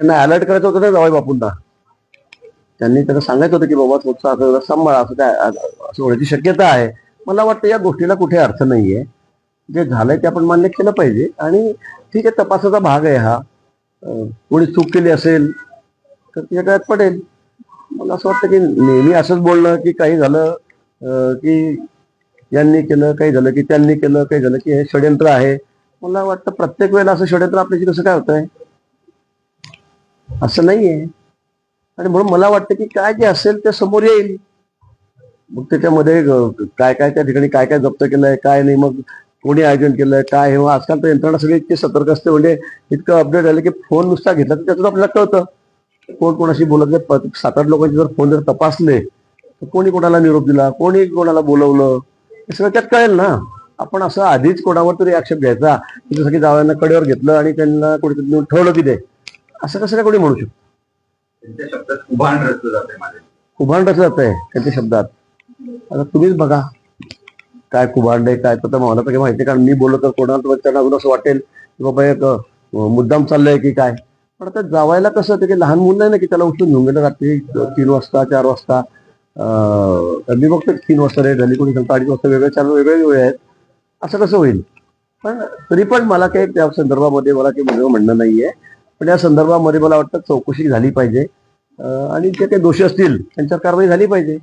यांना अलर्ट करायचं होतं ना जावई बापूंना. त्यांनी त्यांना सांगायचं होतं की बाबा थोडंसं असं सांभाळ सांभाळा असं काय असं होण्याची शक्यता आहे. मला वाटतं या गोष्टीला कुठे अर्थ नाहीये. जे झालंय ते आपण मान्य केलं पाहिजे आणि ठीक आहे तपासाचा भाग आहे हा. कोणी चूक केली असेल तर तिच्या काय पडेल. मला असं वाटतं की नेहमी असंच बोलणं की काही झालं की यांनी केलं काही झालं की त्यांनी केलं काही झालं की हे षडयंत्र आहे. मला वाटतं प्रत्येक वेळेला असं षडयंत्र आपल्याशी कसं काय होतंय? असं नाहीये. आणि म्हणून मला वाटतं की काय जे असेल ते समोर येईल. मग त्याच्यामध्ये काय काय त्या ठिकाणी काय काय जप्त केलंय काय नाही मग कोणी आयोजन केलंय काय हे आजकाल तर यंत्रणा सगळी इतकी सतर्क असते म्हणजे इतकं अपडेट झालं की फोन नुसता घेतला तर त्यातून आपल्याला कळतं. कोण कोणाशी बोलत नाही प- सात आठ लोकांचे जर फोन जर तपासले तर कोणी कोणाला निरोप दिला कोणी कोणाला बोलवलं हे सगळं त्यात कळेल ना. आपण असं आधीच कोणावर तरी आक्षेप घ्यायचा की जसं की जावयांना कडेवर घेतलं आणि त्यांना कोणीतरी ठेवलं की ते असं कसं काय कोणी म्हणू शकतो? त्यांच्या शब्दात उभाण रचलं जाते माझ्या. कुभांड कसं जात आहे त्यांच्या शब्दात. आता तुम्हीच बघा. काय कुभांड आहे काय तर मला तर काही माहिती कारण मी बोललो तर कोणाला त्यांना अजून असं वाटेल की बाबा एक मुद्दाम चाललंय की काय. पण आता जावायला कसं होतं की लहान मुलं नाही ना की त्याला उचलून घेऊन गेलं रात्री तीन वाजता चार वाजता. मी बघतो तीन वाजता रेट झाली कोणी सांगतं अडीच वाजता वेगळे चार वेगळे वेळ आहेत. असं कसं होईल? पण तरी पण मला काही त्या संदर्भामध्ये मला काही म्हणणं नाहीये. पण या संदर्भामध्ये मला वाटतं चौकशी झाली पाहिजे. आणि जे काही दोषी असतील त्यांच्यावर कारवाई झाली पाहिजे.